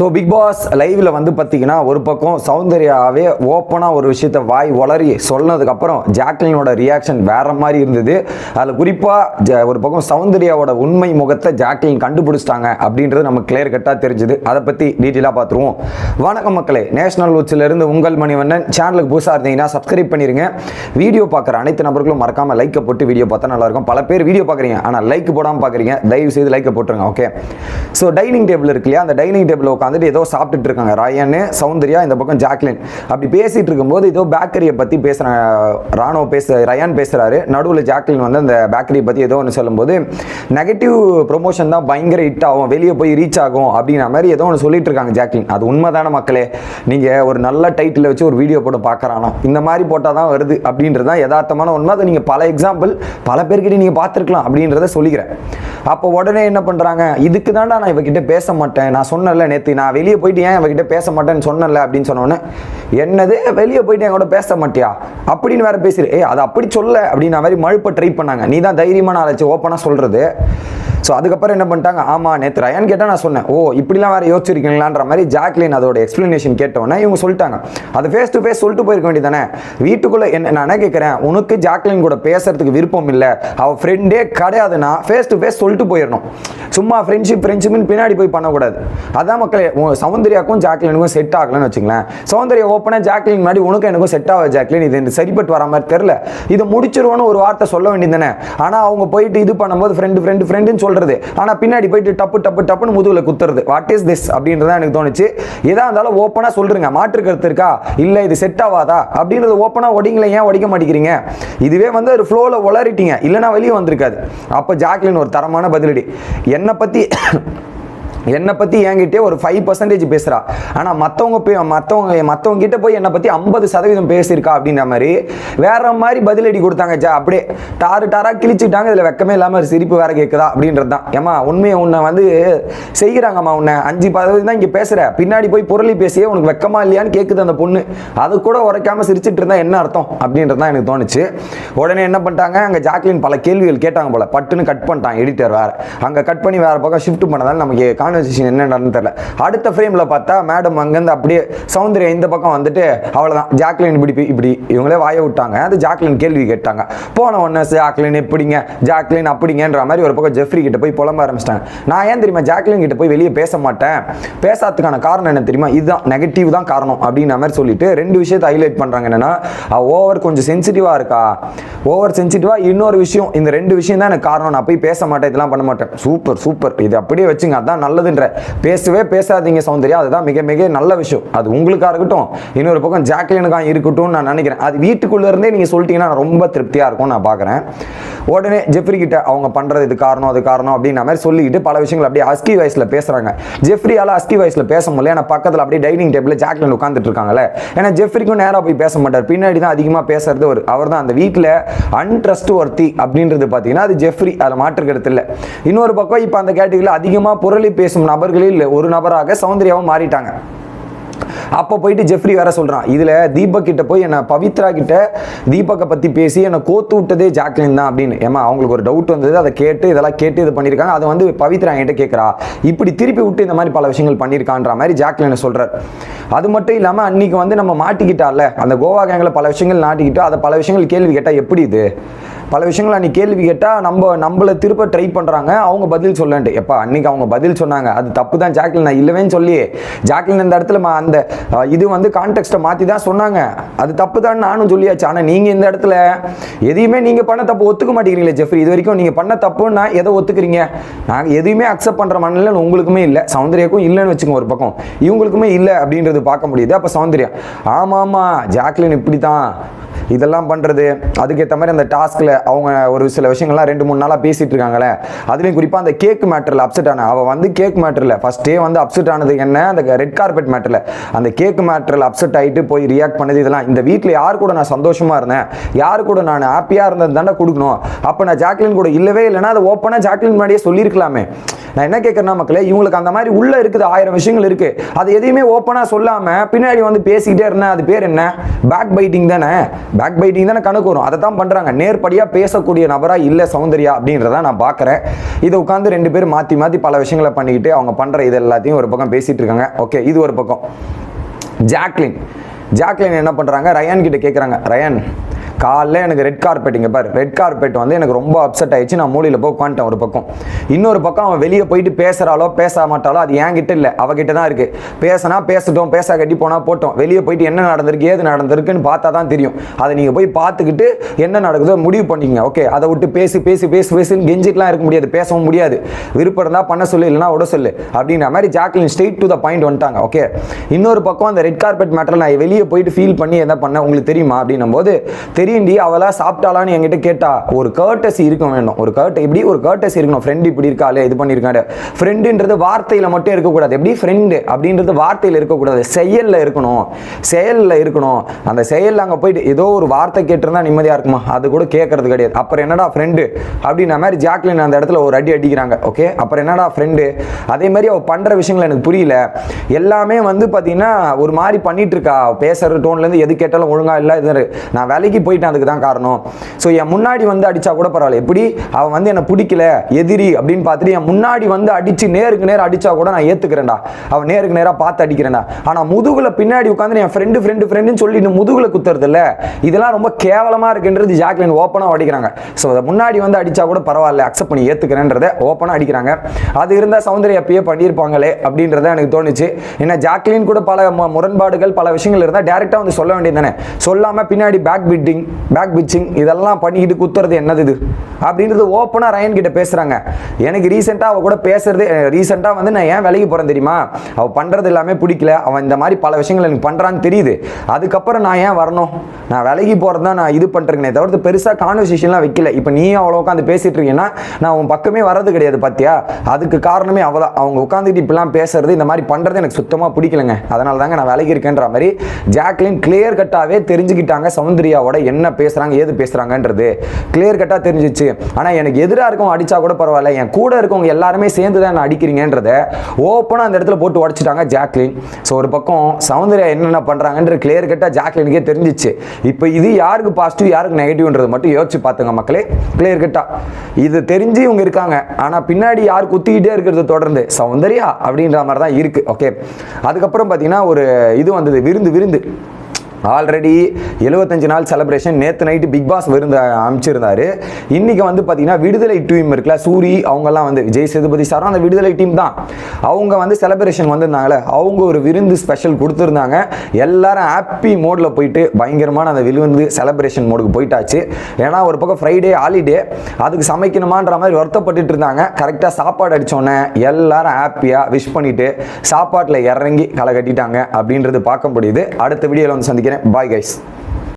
So big pass லைவில் வந்து பார்த்தீங்கன்னா ஒரு பக்கம் சௌந்தர்யாவே ஓப்பனாக ஒரு விஷயத்த வாய் வளரி சொன்னதுக்கப்புறம் ஜாக்லினோட ரியாக்ஷன் வேற மாதிரி இருந்தது. அதில் குறிப்பாக ஒரு பக்கம் சௌந்தர்யாவோட உண்மை முகத்தை ஜாக்லின் கண்டுபிடிச்சிட்டாங்க அப்படின்றது நமக்கு கிளியர் கட்டாக தெரிஞ்சுது. அதை பற்றி டீட்டெயிலாக பார்த்துருவோம் வணக்கம் மக்களே. நேஷனல் இருந்து உங்கள் மணிவண்ணன். சேனலுக்கு புதுசாக இருந்தீங்கன்னா சப்ஸ்கிரைப் பண்ணிடுங்க வீடியோ பார்க்குற அனைத்து நபர்களும் மறக்காமல் லைக்கை போட்டு வீடியோ பார்த்தா நல்லா இருக்கும் பல பேர் வீடியோ பார்க்குறீங்க ஆனால் லைக் போடாமல் பார்க்குறீங்க தயவு செய்து லைக்கை போட்டுருங்க ஓகே ஸோ டைனிங் டேபிள் இருக்கு இல்லையா? அந்த டைனிங் டேபிள் உட்காந்துட்டு ஏதோ சாப்பிட்டுட்டு இருக்காங்க. ரயன் சௌந்தர்யா இந்த பக்கம் ஜாக்லின். அப்படி பேசிட்டு இருக்கும்போது ஏதோ பேக்கரியை பற்றி பேசுகிறாங்க ராணுவ பேச ரயான் பேசுகிறாரு நடுவில் ஜாக்லின் வந்து அந்த பேக்கரியை பற்றி ஏதோ ஒன்று சொல்லும்போது நெகட்டிவ் ப்ரொமோஷன் தான் பயங்கர ஹிட் ஆகும். வெளியே போய் ரீச் ஆகும். அப்படின்ற மாதிரி ஏதோ ஒன்று சொல்லிட்டு இருக்காங்க ஜாக்லின். அது உண்மைதான மக்களே? நீங்கள் ஒரு நல்ல டைட்டில் வச்சு ஒரு வீடியோ போட்டு பார்க்குறானா? இந்த மாதிரி போட்டால் தான் வருது அப்படின்றது தான் யதார்த்தமான உண்மை. அதை நீங்கள் பல எக்ஸாம்பிள் பல பேர்கிட்ட நீங்கள் பார்த்துருக்கலாம் அப்படின்றத சொல்லிக்கிறேன். அப்போ உடனே என்ன பண்ணுறாங்க இதுக்கு தான்டா நான் இவகிட்ட பேச மாட்டேன். நான் சொன்னல நேற்று நான் வெளியே போயிட்டு ஏன் அவகிட்ட பேச மாட்டேன்னு சொன்னல அப்படின்னு சொன்னோன்னே என்னது? வெளியே போயிட்டு என் கூட பேச மாட்டியா? அப்படின்னு வேற பேசிடு ஏ அது அப்படி சொல்ல. அப்படின்னு மாதிரி மழுப்ப ட்ரை பண்ணாங்க. நீ தான் தைரியமான ஆளாச்சு ஓப்பனாக சொல்றது. ஸோ அதுக்கப்புறம் என்ன பண்ணிட்டாங்க? ஆமாம் நேற்று ரயான் கேட்டால் நான் சொன்னேன். ஓ இப்படிலாம் வேறு யோசிச்சிருக்கீங்களான்ற மாதிரி ஜாக்லின் அதோட எக்ஸ்ப்ளனேஷன் கேட்டோன்னே இவங்க சொல்லிட்டாங்க. அது ஃபேஸ் டு ஃபேஸ் சொல்லிட்டு போயிருக்க வேண்டியதானே வீட்டுக்குள்ளே என்ன நான் என்ன கேட்குறேன் உனக்கு ஜாக்லின் கூட பேசுறதுக்கு விருப்பம் இல்லை. அவள் ஃப்ரெண்டே கிடையாதுன்னா ஃபேஸ் டு ஃபேஸ் சொல்லிட்டு போயிடணும். சும்மா ஃப்ரெண்ட்ஷிப் ஃப்ரெண்ட்ஷிப்னு பின்னாடி போய் பண்ணக்கூடாது. அதான் மக்களே சௌந்தர்யாக்கும் ஜாக்லினுக்கும் செட் ஆகலன்னு வச்சுங்களேன் சௌந்தர்யா ஓப்பனாக ஜாக்லின் முன்னாடி உனக்கு எனக்கும் செட் ஆகாது ஜாக்லின்? இது எனக்கு சரிப்பட்டு வர மாதிரி தெரில இதை முடிச்சிருவோன்னு ஒரு வார்த்தை சொல்ல வேண்டியதானே ஆனால் அவங்க போயிட்டு இது பண்ணும்போது ஃப்ரெண்டு ஃப்ரெண்டு ஃப்ரெண்டுன்னு பண்ணுறது ஆனால் பின்னாடி போயிட்டு டப்பு டப்பு டப்புன்னு முதுகில் குத்துறது. வாட் இஸ் திஸ் அப்படின்றத எனக்கு தோணுச்சு. எதா இருந்தாலும் ஓப்பனாக சொல்லிருங்க மாற்று கருத்து இருக்கா? இல்லை இது செட் ஆகாதா அப்படின்றது ஓப்பனாக ஒடிங்கள ஏன் ஒடிக்க மாட்டேங்கிறீங்க? இதுவே வந்து ஒரு ஃப்ளோவில் உளறிட்டீங்க. இல்லைனா வெளியே வந்திருக்காது. அப்போ ஜாக்லின் ஒரு தரமான பதிலடி. என்னை பற்றி என்னை பற்றி என்கிட்டே ஒரு ஃபைவ் பர்சன்டேஜ் பேசுகிறா ஆனால் மற்றவங்க போய் மற்றவங்க மற்றவங்க கிட்ட போய் என்னை பற்றி ஐம்பது சதவீதம் பேசியிருக்கா அப்படின்ற மாதிரி வேற மாதிரி பதிலடி கொடுத்தாங்க ஜா அப்படியே டாரு டாராக கிழிச்சுட்டாங்க இதில் வெக்கமே இல்லாமல் சிரிப்பு வேற கேட்குதா அப்படின்றது தான். ஏமா உண்மையை உன்னை வந்து செய்கிறாங்கம்மா உன்னை. அஞ்சு பதவி தான் இங்கே பேசுகிற பின்னாடி போய் பொருளி பேசியே உனக்கு வெக்கமா இல்லையான்னு கேட்குது அந்த பொண்ணு. அது கூட உரைக்காமல் சிரிச்சிட்டு இருந்தால் என்ன அர்த்தம் அப்படின்றது தான் எனக்கு தோணுச்சு. உடனே என்ன பண்ணிட்டாங்க அங்கே ஜாக்லின் பல கேள்விகள் கேட்டாங்க போல. பட்டுன்னு கட் பண்ணிட்டான் எடிட்டர் வேறு. அங்கே கட் பண்ணி வேறு பக்கம் ஷிஃப்ட் பண்ணதால் நமக்கு கான்வர்சேஷன் என்ன நடந்து தெரியல. அடுத்த ஃப்ரேமில் பார்த்தா மேடம் அங்கேருந்து அப்படியே சௌந்தர்யா இந்த பக்கம் வந்துட்டு அவ்வளோதான் ஜாக்லின் இப்படி இப்படி இவங்களே வாய விட்டாங்க. அது ஜாக்லின் கேள்வி கேட்டாங்க. போன ஒன்று ஜாக்லின் எப்படிங்க? ஜாக்லின் அப்படிங்கன்ற மாதிரி ஒரு பக்கம் ஜெஃப்ரி கிட்ட போய் புலம்ப ஆரம்பிச்சிட்டாங்க. நான் ஏன் தெரியுமா ஜாக்லின் கிட்ட போய் வெளியே பேச மாட்டேன்? பேசாததுக்கான காரணம் என்ன தெரியுமா? இதுதான் நெகட்டிவ் தான் காரணம் அப்படின்ற மாதிரி சொல்லிட்டு ரெண்டு விஷயத்தை ஹைலைட் பண்ணுறாங்க என்னன்னா ஓவர் கொஞ்சம் சென்சிட்டிவாக இருக்கா? ஓவர் சென்சிட்டிவாக இன்னொரு விஷயம் இந்த ரெண்டு விஷயம் தான் எனக்கு காரணம். நான் போய் பேச மாட்டேன் இதெல்லாம் பண்ண மாட்டேன். Super super. இது அப்படியே வச்சுங்க. அதான் நல்ல நல்லதுன்ற பேசவே பேசாதீங்க சௌந்தர்யா அதுதான் மிக மிக நல்ல விஷயம். அது உங்களுக்காக இருக்கட்டும் இன்னொரு பக்கம் ஜாக்லினுக்காக இருக்கட்டும் நான் நினைக்கிறேன். அது வீட்டுக்குள்ள இருந்தே நீங்கள் சொல்லிட்டீங்கன்னா ரொம்ப திருப்தியாக இருக்கும் நான் பார்க்குறேன். உடனே ஜெஃப்ரி கிட்ட அவங்க பண்ணுறது இது காரணம் அது காரணம் அப்படின்ற மாதிரி சொல்லிக்கிட்டு பல விஷயங்கள் அப்படியே அஸ்கி வயசில் பேசுகிறாங்க ஜெஃப்ரியால் அஸ்கி வயசில் பேச முடியல. ஏன்னா பக்கத்தில் அப்படியே டைனிங் டேபிளில் ஜாக்லின் உட்காந்துட்டு இருக்காங்கல்ல. ஏன்னா ஜெஃப்ரிக்கும் நேராக போய் பேச மாட்டார். பின்னாடி தான் அதிகமாக பேசுறது ஒரு அவர் தான் அந்த வீட்டில் அன்ட்ரஸ்ட் ஒர்த்தி அப்படின்றது பார்த்தீங்கன்னா அது ஜெஃப்ரி அதில் மாற்றுக்கிறது இல்லை. இன்னொரு பக்கம் இப்போ அந்த கேட்டகரியில் அதிகமாக புரளி பேசும் நபர்களில் ஒரு நபராக சௌந்தர்யாவும் மாறிட்டாங்க. அப்போ போயிட்டு ஜெஃப்ரி வேற சொல்றான் இதுல தீபக் கிட்ட போய் என்ன பவித்ரா கிட்ட தீபக்கை பத்தி பேசி என்னை கோத்து விட்டதே ஜாக்லின் தான் அப்படின்னு. ஏமா அவங்களுக்கு ஒரு டவுட் வந்தது அதை கேட்டு இதெல்லாம் கேட்டு இது பண்ணியிருக்காங்க. அதை வந்து பவித்ரா என்கிட்ட கேட்குறா. இப்படி திருப்பி விட்டு இந்த மாதிரி பல விஷயங்கள் பண்ணியிருக்கான்ற மாதிரி ஜாக்லின் சொல்றார். அது மட்டும் இல்லாமல் அன்னைக்கு வந்து நம்ம மாட்டிக்கிட்டால அந்த கோவா கேங்கில் பல விஷயங்கள் நாட்டிக்கிட்டோம் அதை பல விஷயங்கள் கேள்வி கேட்டால் எப்படி இது? பல விஷயங்கள் அன்றைக்கி கேள்வி கேட்டால் நம்ம நம்மளை திருப்ப ட்ரை பண்ணுறாங்க அவங்க பதில் சொல்லன்ட்டு. எப்பா அன்னைக்கு அவங்க பதில் சொன்னாங்க. அது தப்பு தான் ஜாக்லின் நான் இல்லைவேன்னு சொல்லி ஜாக்லின் இந்த இடத்துல அந்த இது வந்து கான்டெக்ட்டை மாற்றி தான் சொன்னாங்க. அது தப்பு தான் நானும் சொல்லியாச்சு. ஆனால் நீங்கள் இந்த இடத்துல எதையுமே நீங்கள் பண்ண தப்பு ஒத்துக்க மாட்டேங்கிறீங்களே ஜெஃப்ரி. இது வரைக்கும் நீங்கள் பண்ண தப்புன்னா எதை ஒத்துக்கிறீங்க? நாங்கள் எதுவுமே அக்செப்ட் பண்ணுற மனநிலை உங்களுக்குமே இல்லை. சௌந்தர்யாக்கும் இல்லைன்னு வச்சுக்கோங்க ஒரு பக்கம். இவங்களுக்குமே இல்லை அப்படின்றது பார்க்க முடியுது. அப்போ சௌந்தர்யா ஆமாம் ஆமாம் ஜாக்லின் இப்படி தான் இதெல்லாம் பண்ணுறது அதுக்கேற்ற மாதிரி அந்த டாஸ்கில் அவங்க ஒரு சில விஷயங்கள்லாம் ரெண்டு மூணு நாளாக பேசிகிட்டு இருக்காங்களே அதுலேயும் குறிப்பாக அந்த கேக் மேட்டரில் அப்செட் ஆன அவள் வந்து கேக் மேட்டரில் ஃபஸ்ட்டே வந்து அப்செட் ஆனது என்ன அந்த ரெட் கார்பெட் மேட்டரில் அந்த கேக் மேட்டரில் அப்செட் ஆகிட்டு போய் ரியாக்ட் பண்ணது இதெல்லாம். இந்த வீட்டில் யார் கூட நான் சந்தோஷமாக இருந்தேன் யார் கூட நான் ஹாப்பியாக இருந்தது தானே கொடுக்கணும் அப்போ நான் ஜாக்லின் கூட இல்லவே இல்லைன்னா அதை ஓப்பனாக ஜாக்லின் முன்னாடியே சொல்லியிருக்கலாமே. நான் என்ன கேட்குறேன்னா மக்களே இவங்களுக்கு அந்த மாதிரி உள்ள இருக்குது ஆயிரம் விஷயங்கள் இருக்கு அது எதையுமே ஓப்பனாக சொல்லாமல் பின்னாடி வந்து பேசிக்கிட்டே இருந்தேன் அது பேர் என்ன? பேக் பைட்டிங் தானே. பேக் பைட்டிங் தானே கணக்கு வரும். அதை தான் பண்ணுறாங்க நேர்படியாக பேசக்கூடிய நபராக இல்லை சௌந்தர்யா அப்படின்றத நான் பார்க்குறேன் இதை உட்காந்து ரெண்டு பேரும் மாற்றி மாற்றி பல விஷயங்களை பண்ணிக்கிட்டு அவங்க பண்ணுற இது எல்லாத்தையும் ஒரு பக்கம் பேசிகிட்டு இருக்காங்க. ஓகே இது ஒரு பக்கம். ஜாக்லின். ஜாக்லின் என்ன பண்ணுறாங்க ரயான் கிட்ட கேட்குறாங்க ரயான் காலைல எனக்கு ரெட் கார்பெட் இங்கே பாரு. ரெட் கார்பெட் வந்து எனக்கு ரொம்ப அப்செட் ஆயிடுச்சு. நான் மூலையில் போய் உட்காந்துட்டேன் ஒரு பக்கம். இன்னொரு பக்கம் அவன் வெளியே போயிட்டு பேசுகிறாளோ பேச மாட்டாளோ அது என்கிட்ட இல்லை. அவகிட்ட தான் இருக்குது பேசினா பேசட்டும் பேச கட்டி போனால் போட்டோம். வெளியே போயிட்டு என்ன நடந்திருக்கு ஏது நடந்திருக்குன்னு பார்த்தா தான் தெரியும். அதை நீங்கள் போய் பார்த்துக்கிட்டு என்ன நடக்குதோ முடிவு பண்ணிக்கங்க ஓகே அதை விட்டு பேசி பேசி பேசி பேசின்னு கெஞ்சிட்டுலாம் இருக்க முடியாது பேசவும் முடியாது. விருப்பம் இருந்தால் பண்ண சொல்லு இல்லைனா விட சொல்லு. அப்படின்ற மாதிரி Jacqueline straight to the point வந்துட்டாங்க ஓகே இன்னொரு பக்கம் அந்த ரெட் கார்பெட் மேட்டர் நான் வெளியே போயிட்டு ஃபீல் பண்ணி என்ன பண்ணேன் உங்களுக்கு தெரியுமா? அப்படின்னும் போது தெரியும்டி அவளா சாப்பிட்டாலான்னு என்கிட்ட கேட்டா ஒரு கர்டஸ் இருக்க வேண்டும் ஒரு கர்ட் இப்படி ஒரு கர்டசி இருக்கணும்? ஃப்ரெண்ட் இப்படி இருக்காளே இது பண்ணியிருக்காரு ஃப்ரெண்டுன்றது வார்த்தையில் மட்டும் இருக்கக்கூடாது. எப்படி? ஃப்ரெண்டு அப்படின்றது வார்த்தையில் இருக்கக்கூடாது. செயலில் இருக்கணும். செயலில் இருக்கணும். அந்த செயலில் அங்கே போயிட்டு ஏதோ ஒரு வார்த்தை கேட்டிருந்தா நிம்மதியாக இருக்குமா? அது கூட கேட்கறது கிடையாது. அப்புறம் என்னடா ஃப்ரெண்டு அப்படின்ன மாதிரி ஜாக்லின் அந்த இடத்துல ஒரு அடி அடிக்கிறாங்க. ஓகே அப்புறம் என்னடா ஃப்ரெண்டு அதே மாதிரி அவள் பண்ணுற விஷயங்கள் எனக்கு புரியல. எல்லாமே வந்து பார்த்தீங்கன்னா ஒரு மாதிரி பண்ணிட்டு இருக்கா. பேசுகிற டோன்லேருந்து எது கேட்டாலும் ஒழுங்காக இல்லை. இது நான் வேலைக்கு போயிட்டேன் அதுக்கு தான் காரணம். ஸோ என் முன்னாடி வந்து அடித்தா கூட பரவாயில்ல. எப்படி? அவன் வந்து என்னை பிடிக்கல எதிரி அப்படின்னு பார்த்துட்டு என் முன்னாடி வந்து அடிச்சு நேருக்கு நேரம் அடித்தா கூட நான் ஏற்றுக்கிறேன்டா அவன் நேருக்கு நேராக பார்த்து அடிக்கிறேன்டா. ஆனால் முதுகில் பின்னாடி உட்காந்து என் ஃப்ரெண்டு ஃப்ரெண்டு ஃப்ரெண்டுன்னு சொல்லிட்டு முதுகில் குத்துறது இல்லை இதெல்லாம் ரொம்ப கேவலமாக இருக்குன்றது ஜாக்லின் ஓப்பனாக அடிக்கிறாங்க ஸோ அதை முன்னாடி வந்து அடித்தா கூட பரவாயில்ல அக்செப்ட் பண்ணி ஏத்துக்கிறேன்றத ஓப்பனாக அடிக்கிறாங்க. அது இருந்தால் சௌந்தர்யா அப்பயே பண்ணியிருப்பாங்களே அப்படின்றத எனக்கு தோணுச்சு. ஏன்னா ஜாக்லின் கூட பல முரண்பாடுகள் பல விஷயங்கள் இருந்தால் டேரெக்டாக வந்து சொல்ல வேண்டியது தானே. சொல்லாமல் பின்னாடி பேக் பிட்டிங் பேக் பிச்சிங் இதெல்லாம் பண்ணிக்கிட்டு குத்துறது என்னது இது? அப்படின்றது ஓப்பனாக ரயன் கிட்ட பேசுகிறாங்க எனக்கு ரீசெண்டாக அவள் கூட பேசுறது ரீசெண்டாக வந்து நான் ஏன் வேலைக்கு போகிறேன் தெரியுமா? அவள் பண்ணுறது எல்லாமே பிடிக்கல. அவன் இந்த மாதிரி பல விஷயங்கள் எனக்கு பண்ணுறான்னு தெரியுது. அதுக்கப்புறம் நான் ஏன் வரணும்? நான் வேலைக்கு போகிறது தான் நான் இது பண்ணுறேனே தவிர்த்து பெருசாக கான்வர்சேஷன்லாம் வைக்கல. இப்போ நீ அவ்வளோ உட்காந்து பேசிகிட்டு இருக்கீங்கன்னா நான் உன் பக்கமே வர்றது கிடையாது பார்த்தியா அதுக்கு காரணமே அவள் தான். அவங்க உட்காந்துட்டு இப்படிலாம் பேசுறது இந்த மாதிரி பண்ணுறது எனக்கு சுத்தமாக பிடிக்கலங்க. அதனால தாங்க நான் வேலைக்கு இருக்கேன்ற மாதிரி ஜாக்லின் கிளியர் கட்டாகவே தெரிஞ்சுக்கிட்டாங்க சௌந்தர்யாவோட என்ன பேசுகிறாங்க ஏது பேசுகிறாங்கன்றது கிளியர் கட்டாக தெரிஞ்சிச்சு. ஆனால் எனக்கு எதிராக இருக்கவங்க அடித்தா கூட பரவாயில்ல. என் கூட இருக்கவங்க எல்லாருமே சேர்ந்து தான் என்ன அடிக்கிறீங்கன்றத ஓப்பனாக அந்த இடத்துல போட்டு உடச்சிட்டாங்க ஜாக்லின். ஸோ ஒரு பக்கம் சௌந்தர்யா என்னென்ன பண்ணுறாங்கன்ற கிளியர் கட்டாக ஜாக்லினுக்கே தெரிஞ்சிச்சு. இப்போ இது யாருக்கு பாசிட்டிவ் யாருக்கு நெகட்டிவ்ன்றது மட்டும் யோசிச்சு பார்த்துங்க மக்களே. கிளியர் கட்டாக இது தெரிஞ்சு இவங்க இருக்காங்க. ஆனால் பின்னாடி யார் குத்திக்கிட்டே இருக்கிறது தொடர்ந்து சௌந்தர்யா அப்படின்ற மாதிரி தான் இருக்குது ஓகே அதுக்கப்புறம் பார்த்தீங்கன்னா ஒரு இது வந்தது விருந்து விருந்து. ஆல்ரெடி 75 நாள் செலிப்ரேஷன் நேற்று நைட்டு பிக் பாஸ் விருந்து அமைச்சிருந்தாரு. இன்றைக்கி வந்து பார்த்தீங்கன்னா விடுதலை டீம் இருக்குல்ல சூரி அவங்கெல்லாம் வந்து விஜய் சேதுபதி சாரும் அந்த விடுதலை டீம் தான். அவங்க வந்து செலிப்ரேஷன் வந்திருந்தாங்களே அவங்க ஒரு விருந்து ஸ்பெஷல் கொடுத்துருந்தாங்க. எல்லாரும் ஹாப்பி மோடில் போயிட்டு பயங்கரமான அந்த விருந்து செலிப்ரேஷன் மோடுக்கு போயிட்டாச்சு. ஏன்னா ஒரு பக்கம் ஃப்ரைடே ஹாலிடே அதுக்கு சமைக்கணுமான்ற மாதிரி வருத்தப்பட்டுட்டு இருந்தாங்க. கரெக்டாக சாப்பாடு அடிச்சோன்னே எல்லாரும் ஹாப்பியாக விஷ் பண்ணிவிட்டு சாப்பாட்டில் இறங்கி களை கட்டிட்டாங்க அப்படின்றது பார்க்க முடியுது. அடுத்த வீடியோவில் வந்து சந்திக்க കാണിക്കുന്നത് ബായ് ഗൈസ്